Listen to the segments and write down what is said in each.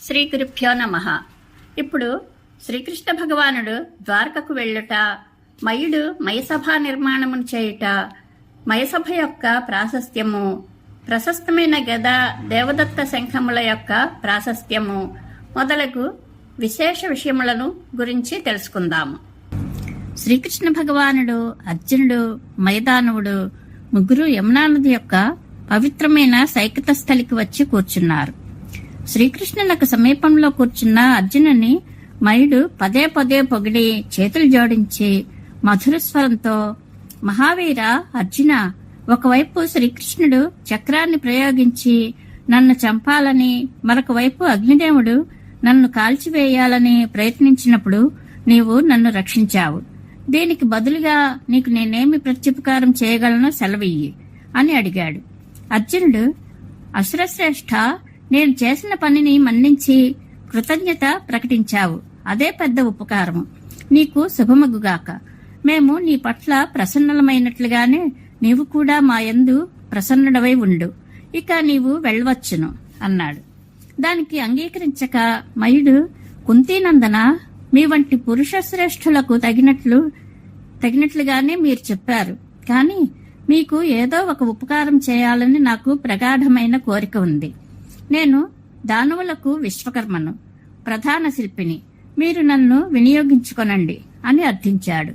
శ్రీ గురుభ్యో నమ. ఇప్పుడు శ్రీకృష్ణ భగవానుడు ద్వారకకు వెళ్ళుట మయుడు మయసభ నిర్మాణమును చేయుట మయసభ యొక్క ప్రాశస్త్యము ప్రశస్తమైన గద దేవదత్త శంఖముల యొక్క ప్రాశస్త్యము మొదలగు విశేష విషయములను గురించి తెలుసుకుందాము. శ్రీకృష్ణ భగవానుడు అర్జునుడు మైదానవుడు ముగ్గురు యమునా నది యొక్క పవిత్రమైన సైకత స్థలికి వచ్చి కూర్చున్నారు. శ్రీకృష్ణునకు సమీపంలో కూర్చున్న అర్జునుని మయుడు పదే పదే పొగిడి చేతులు జోడించి మధుర స్వరంతో మహావీర అర్జున ఒకవైపు శ్రీకృష్ణుడు చక్రాన్ని ప్రయోగించి నన్ను చంపాలని మరొక వైపు అగ్నిదేవుడు నన్ను కాల్చివేయాలని ప్రయత్నించినప్పుడు నీవు నన్ను రక్షించావు. దీనికి బదులుగా నీకు నేనేమి ప్రత్యుపకారం చేయగలను సెలవియ్యి అని అడిగాడు. అర్జునుడు అసురశ్రేష్ఠ నేను చేసిన పనిని మన్నించి కృతజ్ఞత ప్రకటించావు. అదే పెద్ద ఉపకారము. నీకు శుభమగుగాక. మేము నీ పట్ల ప్రసన్నలమైనట్లుగానే నీవు కూడా మా యందు ప్రసన్నుడవై ఉండు. ఇక నీవు వెళ్ళవచ్చును అన్నాడు. దానికి అంగీకరించక మయుడు కుంతీనందన మీ వంటి పురుష శ్రేష్ఠులకు తగినట్లు తగినట్లుగానే మీరు చెప్పారు. కానీ మీకు ఏదో ఒక ఉపకారం చేయాలని నాకు ప్రగాఢమైన కోరిక ఉంది. నేను దానవులకు విశ్వకర్మను ప్రధాన శిల్పిని. మీరు నన్ను వినియోగించుకొనండి అని అర్థించాడు.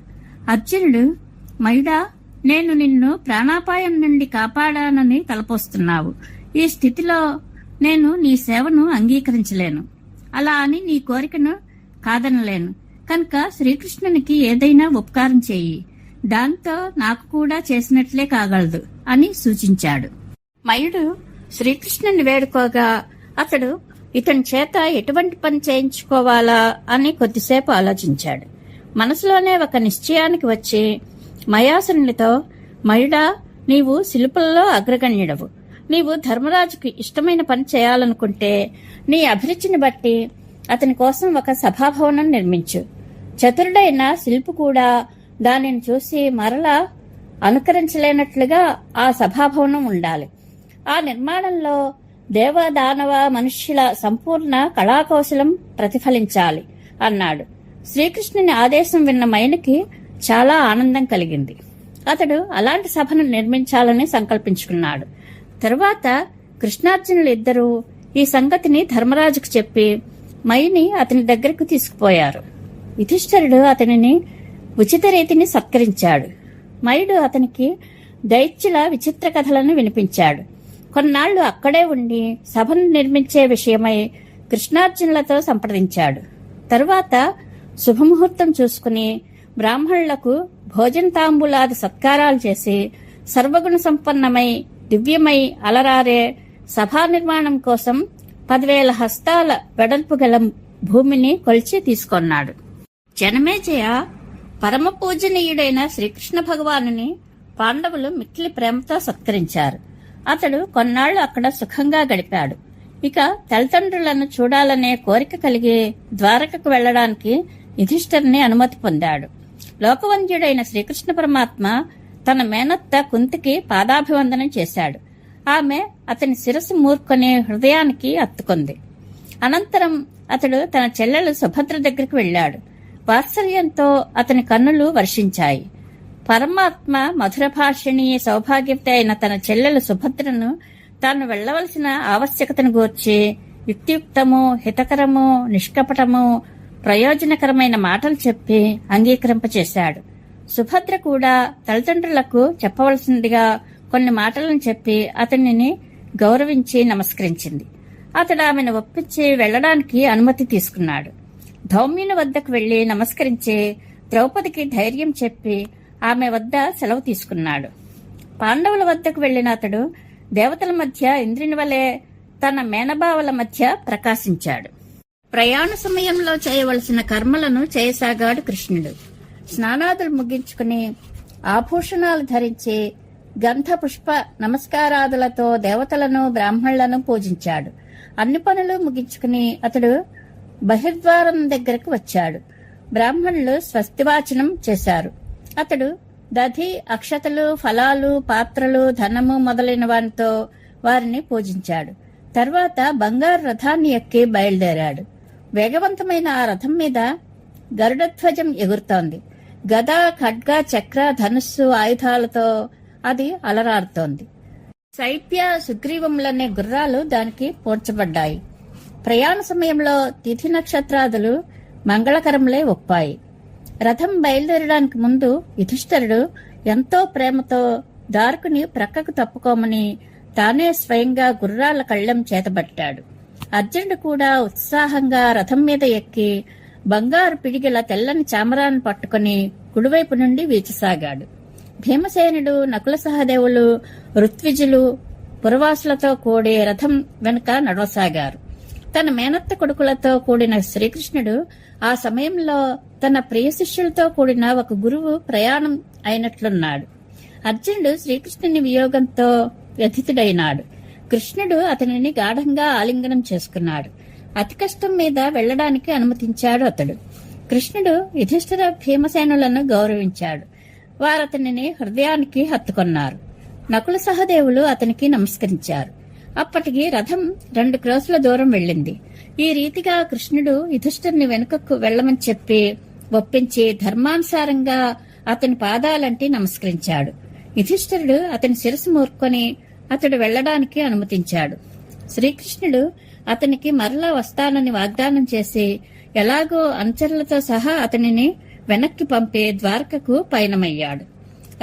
అర్జునుడు మయుడా నేను నిన్ను ప్రాణాపాయం నుండి కాపాడానని తలపోస్తున్నావు. ఈ స్థితిలో నేను నీ సేవను అంగీకరించలేను. అలా అని నీ కోరికను కాదనలేను. కనుక శ్రీకృష్ణునికి ఏదైనా ఉపకారం చేయి. దాంతో నాకు కూడా చేసినట్లే కాగలదు అని సూచించాడు. మయుడు శ్రీకృష్ణుని వేడుకోగా అతడు ఇతని చేత ఎటువంటి పని చేయించుకోవాలా అని కొద్దిసేపు ఆలోచించాడు. మనసులోనే ఒక నిశ్చయానికి వచ్చి మయాసునితో మయుడా నీవు శిల్పులలో అగ్రగణ్యుడవు. నీవు ధర్మరాజుకి ఇష్టమైన పని చేయాలనుకుంటే నీ అభిరుచిని బట్టి అతని కోసం ఒక సభాభవనం నిర్మించు. చతురుడైన శిల్పు కూడా దానిని చూసి మరలా అనుకరించలేనట్లుగా ఆ సభాభవనం ఉండాలి. ఆ నిర్మాణంలో దేవ దానవ మనుష్యుల సంపూర్ణ కళాకౌశలం ప్రతిఫలించాలి అన్నాడు. శ్రీకృష్ణుని ఆదేశం విన్న మైనకి చాలా ఆనందం కలిగింది. అతడు అలాంటి సభను నిర్మించాలని సంకల్పించుకున్నాడు. తరువాత కృష్ణార్జునులు ఇద్దరూ ఈ సంగతిని ధర్మరాజుకు చెప్పి మైని అతని దగ్గరకు తీసుకుపోయారు. యుధిష్ఠరుడు అతనిని ఉచిత రీతిని సత్కరించాడు. మయుడు అతనికి దైత్యుల విచిత్ర కథలను వినిపించాడు. కొన్నాళ్ళు అక్కడే ఉండి సభను నిర్మించే విషయమై కృష్ణార్జునులతో సంప్రదించాడు. తరువాత శుభముహూర్తం చూసుకుని బ్రాహ్మణులకు భోజన తాంబూలాది సత్కారాలు చేసి సర్వగుణ సంపన్నమై దివ్యమై అలరారే సభా నిర్మాణం కోసం పదివేల హస్తాల వెడల్పు గల భూమిని కొలిచి తీసుకొన్నాడు. జనమేజయ పరమ పూజనీయుడైన శ్రీకృష్ణ భగవానుని పాండవులు మిక్కిలి ప్రేమతో సత్కరించారు. అతడు కొన్నాళ్ళు అక్కడ సుఖంగా గడిపాడు. ఇక తల్లిదండ్రులను చూడాలనే కోరిక కలిగి ద్వారకకు వెళ్ళడానికి యుధిష్ఠర్ని అనుమతి పొందాడు. లోకవంద్యుడైన శ్రీకృష్ణ పరమాత్మ తన మేనత్త కుంతికి పాదాభివందనం చేశాడు. ఆమె అతని శిరస్సు మూర్కొని హృదయానికి అత్తుకుంది. అనంతరం అతడు తన చెల్లెలు సుభద్ర దగ్గరికి వెళ్ళాడు. వాత్సల్యంతో అతని కన్నులు వర్షించాయి. పరమాత్మ మధుర భాషిణి సౌభాగ్యత అయిన తన చెల్లెలు సుభద్రను తాను వెళ్ళవలసిన ఆవశ్యకతను గూర్చి యుక్తియుక్తము హితకరము నిష్కపటము ప్రయోజనకరమైన మాటలు చెప్పి అంగీకరింపచేశాడు. సుభద్ర కూడా తల్లిదండ్రులకు చెప్పవలసిందిగా కొన్ని మాటలను చెప్పి అతనిని గౌరవించి నమస్కరించింది. అతడు ఆమెను ఒప్పించి వెళ్ళడానికి అనుమతి తీసుకున్నాడు. ధౌమ్యుని వద్దకు వెళ్ళి నమస్కరించి ద్రౌపదికి ధైర్యం చెప్పి ఆమె వద్ద సెలవు తీసుకున్నాడు. పాండవుల వద్దకు వెళ్ళిన అతడు దేవతల మధ్య ఇంద్రుని వలె తన మేనభావుల మధ్య ప్రకాశించాడు. ప్రయాణ సమయంలో చేయవలసిన కర్మలను చేయసాగాడు కృష్ణుడు. స్నానాదులు ముగించుకుని ఆభూషణాలు ధరించి గంధ పుష్ప నమస్కారాదులతో దేవతలను బ్రాహ్మణులను పూజించాడు. అన్ని పనులు ముగించుకుని అతడు బహిర్ద్వారం దగ్గరకు వచ్చాడు. బ్రాహ్మణులు స్వస్తివాచనం చేశారు. అతడు దధి అక్షతలు ఫలాలు పాత్రలు ధనము మొదలైన వారితో వారిని పూజించాడు. తర్వాత బంగారు రథాన్ని ఎక్కి బయలుదేరాడు. వేగవంతమైన ఆ రథం మీద గరుడధ్వజం ఎగురుతోంది. గద ఖడ్గ చక్ర ధనుస్సు ఆయుధాలతో అది అలరారుతోంది. శైత్య సుగ్రీవములనే గుర్రాలు దానికి పోడ్చబడ్డాయి. ప్రయాణ సమయంలో తిథి నక్షత్రాదులు మంగళకరములే ఒప్పాయి. రథం బయలుదేరడానికి ముందు యుధిష్ఠరుడు ఎంతో ప్రేమతో దారుకుని ప్రక్కకు తప్పుకోమని తానే స్వయంగా గుర్రాల కళ్ళెం చేతబట్టాడు. అర్జునుడు కూడా ఉత్సాహంగా రథం మీద ఎక్కి బంగారు పిడిగిల తెల్లని చామరాన్ని పట్టుకుని కుడివైపు నుండి వీచసాగాడు. భీమసేనుడు నకుల సహదేవులు ఋత్విజులు పురవాసులతో కూడి రథం వెనుక నడవసాగారు. తన మేనత్త కొడుకులతో కూడిన శ్రీకృష్ణుడు ఆ సమయంలో తన ప్రియ శిష్యులతో కూడిన ఒక గురువు ప్రయాణం అయినట్లున్నాడు. అర్జునుడు శ్రీకృష్ణుని వియోగంతో వ్యథితుడైనాడు. కృష్ణుడు అతనిని గాఢంగా ఆలింగనం చేసుకున్నాడు. అతి కష్టం మీద వెళ్ళడానికి అనుమతించాడు అతడు. కృష్ణుడు యుధిష్ఠిర భీమసేనులను గౌరవించాడు. వారతనిని హృదయానికి హత్తుకొన్నారు. నకుల సహదేవులు అతనికి నమస్కరించారు. అప్పటికి రథం రెండు క్రోసుల దూరం వెళ్ళింది. ఈ రీతిగా కృష్ణుడు యుధిష్ఠుని వెనుకకు వెళ్ళమని చెప్పి ఒప్పించి ధర్మానుసారంగా అతని పాదాలంటి నమస్కరించాడు. యుధిష్ఠరుడు అతని శిరసు మూర్కొని అతడు వెళ్ళడానికి అనుమతించాడు. శ్రీకృష్ణుడు అతనికి మరలా వస్తానని వాగ్దానం చేసి ఎలాగో అనుచరులతో సహా అతనిని వెనక్కి పంపి ద్వారకకు పయనమయ్యాడు.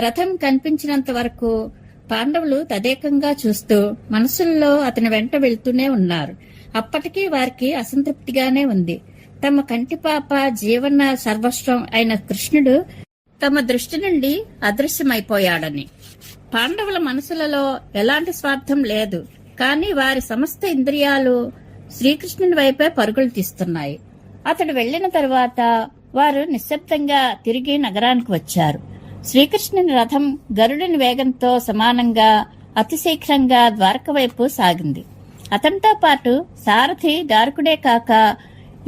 రథం కనిపించినంత వరకు పాండవులు తదేకంగా చూస్తూ మనసుల్లో అతని వెంట వెళ్తూనే ఉన్నారు. అప్పటికీ వారికి అసంతృప్తిగానే ఉంది. తమ కంటిపాప జీవన సర్వస్వం అయిన కృష్ణుడు తమ దృష్టి నుండి అదృశ్యమైపోయాడని. పాండవుల మనసులలో ఎలాంటి స్వార్థం లేదు. కానీ వారి సమస్త ఇంద్రియాలు శ్రీకృష్ణుని వైపే పరుగులు తీస్తున్నాయి. అతడు వెళ్ళిన తరువాత వారు నిశ్శబ్దంగా తిరిగి నగరానికి వచ్చారు. శ్రీకృష్ణుని రథం గరుడిని వేగంతో సమానంగా అతి శీఘ్రంగా ద్వారక వైపు సాగింది. అతనితో పాటు సారథి డార్కుడే కాక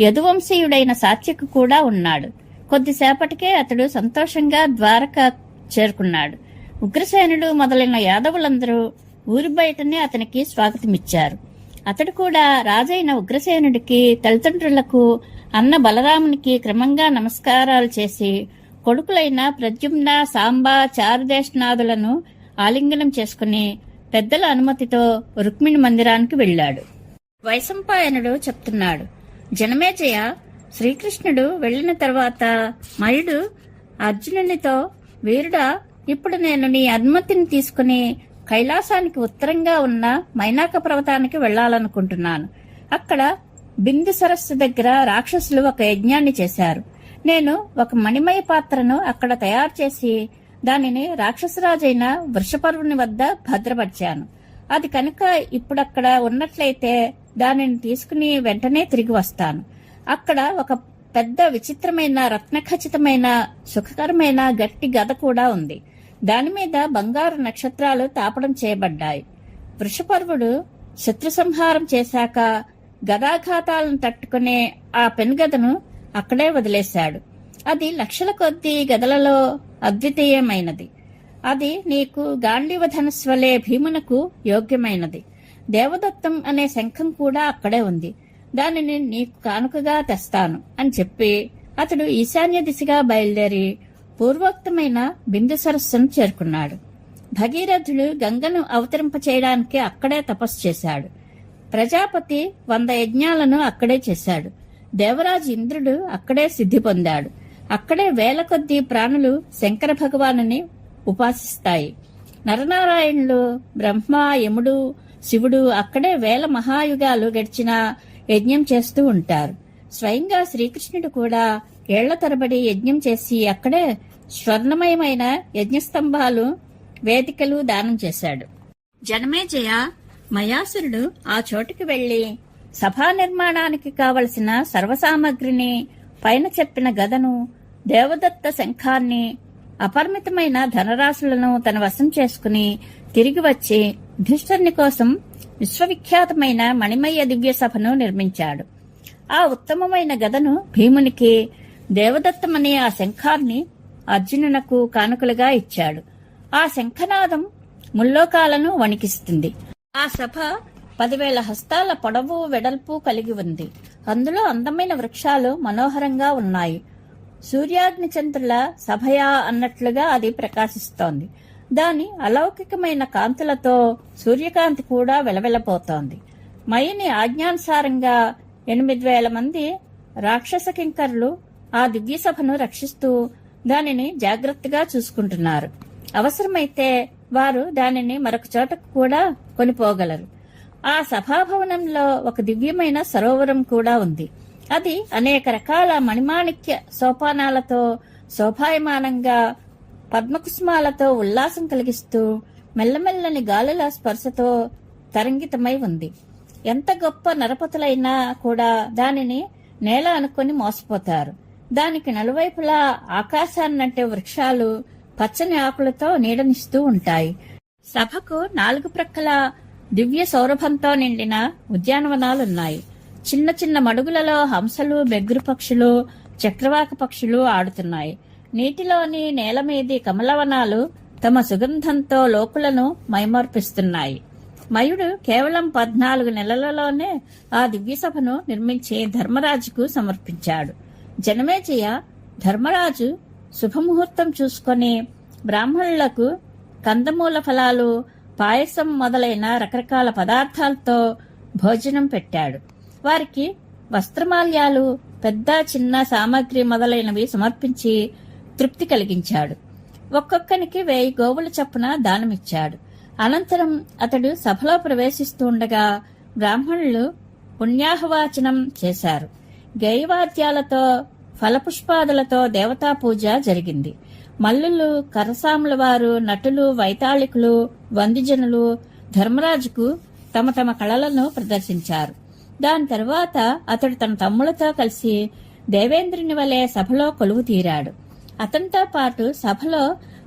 యదువంశీయుడైన సాత్యకు కూడా ఉన్నాడు. కొద్దిసేపటికే అతడు సంతోషంగా ద్వారక చేరుకున్నాడు. ఉగ్రసేనుడు మొదలైన యాదవులందరూ ఊరి బయటనే అతనికి స్వాగతమిచ్చారు. అతడు కూడా రాజైన ఉగ్రసేనుడికి తల్లిదండ్రులకు అన్న బలరామునికి క్రమంగా నమస్కారాలు చేసి కొడుకులైన ప్రద్యుమ్న సాంబ చారుదేశనాథులను ఆలింగనం చేసుకుని పెద్దల అనుమతితో రుక్మిణి మందిరానికి వెళ్ళాడు. వైశంపాయనుడు చెప్తున్నాడు జనమేజయ శ్రీకృష్ణుడు వెళ్ళిన తర్వాత మయుడు అర్జునునితో వీరుడా ఇప్పుడు నేను నీ అనుమతిని తీసుకుని కైలాసానికి ఉత్తరంగా ఉన్న మైనాక పర్వతానికి వెళ్ళాలనుకుంటున్నాను అక్కడ బిందు సరస్సు దగ్గర రాక్షసులు ఒక యజ్ఞాన్ని చేశారు. నేను ఒక మణిమయ పాత్రను అక్కడ తయారు చేసి దానిని రాక్షసరాజైన వృషపర్వుని వద్ద భద్రపరిచాను. అది కనుక ఇప్పుడక్కడ ఉన్నట్లయితే దానిని తీసుకుని వెంటనే తిరిగి వస్తాను. అక్కడ ఒక పెద్ద విచిత్రమైన రత్నఖచితమైన సుఖకరమైన గట్టి గద కూడా ఉంది. దాని మీద బంగారు నక్షత్రాలు తాపడం చేయబడ్డాయి. వృషపర్వుడు శత్రు సంహారం చేశాక గదాఘాతాలను తట్టుకునే ఆ పెనుగదను అక్కడే వదిలేశాడు. అది లక్షల కొద్దీ గదలలో అద్వితీయమైనది. అది నీకు గాంధీవ ధనుస్వలే భీమునకు యోగ్యమైనది. దేవదత్తం అనే శంఖం కూడా అక్కడే ఉంది. దానిని నీకు కానుకగా తెస్తాను అని చెప్పి అతడు ఈశాన్య దిశగా బయలుదేరి పూర్వోక్తమైన బిందు సరస్సును చేరుకున్నాడు. భగీరథుడు గంగను అవతరింప చేయడానికి అక్కడే తపస్సు చేశాడు. ప్రజాపతి వంద యజ్ఞాలను అక్కడే చేశాడు. దేవరాజు ఇంద్రుడు అక్కడే సిద్ధి పొందాడు. అక్కడే వేల కొద్దీ ప్రాణులు శంకర భగవానుని ఉపాసిస్తాయి. నరనారాయణులు బ్రహ్మ యముడు శివుడు అక్కడే వేల మహాయుగాలు గడిచిన యజ్ఞం చేస్తూ ఉంటారు. స్వయంగా శ్రీకృష్ణుడు కూడా ఏళ్ళ తరబడి యజ్ఞం చేసి అక్కడే స్వర్ణమయమైన యజ్ఞస్తంభాలు వేదికలు దానం చేశాడు. జనమేజయ మయాసురుడు ఆ చోటుకి వెళ్ళి సభా నిర్మాణానికి కావలసిన సర్వసామగ్రిని పైన చెప్పిన గదను దేవదత్త శంఖాన్ని అపరిమితమైన ధనరాశులను తన వశం చేసుకుని తిరిగి వచ్చి యుధిష్ఠుని కోసం విశ్వవిఖ్యాతమైన మణిమయ్య దివ్య సభను నిర్మించాడు. ఆ ఉత్తమమైన గదను భీమునికి దేవదత్తమనే ఆ శంఖాన్ని అర్జునునకు కానుకలుగా ఇచ్చాడు. ఆ శంఖనాదం ముల్లోకాలను వణికిస్తుంది. ఆ సభ పదివేల హస్తాల పొడవు వెడల్పు కలిగి ఉంది. అందులో అందమైన వృక్షాలు మనోహరంగా ఉన్నాయి. సూర్యాగ్ని చంద్రుల సభయా అన్నట్లుగా అది ప్రకాశిస్తోంది. దాని అలౌకికమైన కాంతులతో సూర్యకాంతి కూడా వెలవెలపోతోంది. మయిని ఆజ్ఞానుసారంగా ఎనిమిది వేల మంది రాక్షస కింకర్లు ఆ దివ్య సభను రక్షిస్తూ దానిని జాగ్రత్తగా చూసుకుంటున్నారు. అవసరమైతే వారు దానిని మరొక చోటకు కూడా కొనిపోగలరు. ఆ సభాభవనంలో ఒక దివ్యమైన సరోవరం కూడా ఉంది. అది అనేక రకాల మణిమాణిక్య సోపానాలతో శోభాయమానంగా పద్మకుసుమాలతో ఉల్లాసం కలిగిస్తూ మెల్లమెల్లని గాలుల స్పర్శతో తరంగితమై ఉంది. ఎంత గొప్ప నరపతులైనా కూడా దానిని నేల అనుకొని మోసపోతారు. దానికి నలువైపులా ఆకాశాన్నంటే వృక్షాలు పచ్చని ఆకులతో నీడనిస్తూ ఉంటాయి. సభకు నాలుగు ప్రక్కల దివ్య సౌరభంతో నిండిన ఉద్యానవనాలున్నాయి. చిన్న చిన్న మడుగులలో హంసలు బెగ్గురు పక్షులు చక్రవాక పక్షులు ఆడుతున్నాయి. నీటిలోని నేల మీది కమలవనాలు తమ సుగంధంతో లోకులను మైమర్పిస్తున్నాయి. మయుడు కేవలం పద్నాలుగు నెలలలోనే ఆ దివ్యసభను నిర్మించి ధర్మరాజుకు సమర్పించాడు. జనమేజయ ధర్మరాజు శుభముహూర్తం చూసుకొని బ్రాహ్మణులకు కందమూల ఫలాలు పాయసం మొదలైన రకరకాల పదార్థాలతో భోజనం పెట్టాడు. వారికి వస్త్రమాల్యాలు పెద్ద చిన్న సామాగ్రి మొదలైనవి సమర్పించి తృప్తి కలిగించాడు. ఒక్కొక్కనికి వేయి గోవుల చప్పున దానమిచ్చాడు. అనంతరం అతడు సభలో ప్రవేశిస్తూ ఉండగా బ్రాహ్మణులు పుణ్యాహవాచనం చేశారు. గైవాద్యాలతో ఫలపుష్పాదులతో దేవతా పూజ జరిగింది. మల్లులు కరసాముల వారు నటులు వైతాళికులు వందిజనులు ధర్మరాజుకు తమ తమ కళలను ప్రదర్శించారు. దాని తర్వాత అతడు తన తమ్ములతో కలిసి దేవేంద్రుని వలె సభలో కొలువు తీరాడు. అతనితో పాటు సభలో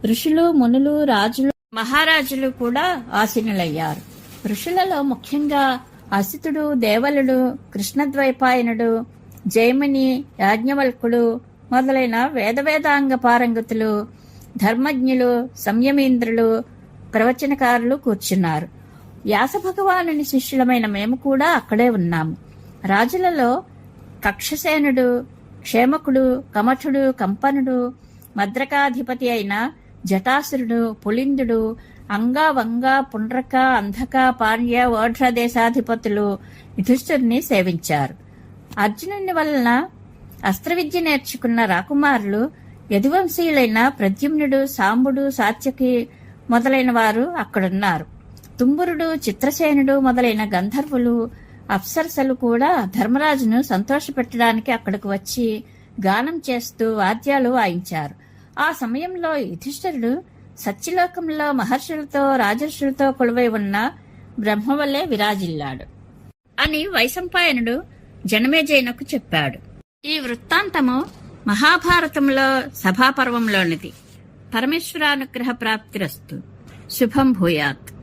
ఋషులు మునులు రాజులు మహారాజులు కూడా ఆసీనులయ్యారు. ఋషులలో ముఖ్యంగా అసితుడు దేవలుడు కృష్ణద్వైపాయనుడు జైమిని యాజ్ఞవల్కుడు మొదలైన వేదవేదాంగ పారంగతులు ధర్మజ్ఞులు సంయమీంద్రులు ప్రవచనకారులు కూర్చున్నారు. వ్యాస భగవానుని శిష్యులమైన మేము కూడా అక్కడే ఉన్నాము. రాజులలో కక్షసేనుడు క్షేమకుడు కమఠుడు కంపనుడు మద్రకాధిపతి అయిన జటాసురుడు పులిందుడు అంగావంగ పుండ్రక అంధక పాండ్య ఓఢ్ర దేశాధిపతులు యుధిష్ఠుడిని సేవించారు. అర్జునుని వలన అస్త్రవిద్య నేర్చుకున్న రాకుమారులు యదువంశీయులైన ప్రద్యుమ్నుడు సాంబుడు సాత్యకి మొదలైన వారు అక్కడున్నారు. తుంబురుడు చిత్రసేనుడు మొదలైన గంధర్వులు అప్సరసలు కూడా ధర్మరాజును సంతోషపెట్టడానికి అక్కడికి వచ్చి గానం చేస్తూ వాద్యాలు వాయించారు. ఆ సమయంలో యుధిష్ఠరుడు సత్యలోకంలో మహర్షులతో రాజర్షులతో కొలువై ఉన్న బ్రహ్మవల్లే విరాజిల్లాడు అని వైశంపాయనుడు జనమేజైనకు చెప్పాడు. ఈ వృత్తాంతము మహాభారతంలో సభాపర్వంలోనిది. परमेश्वरानुग्रह प्राप्तिरस्तु शुभम भूयात्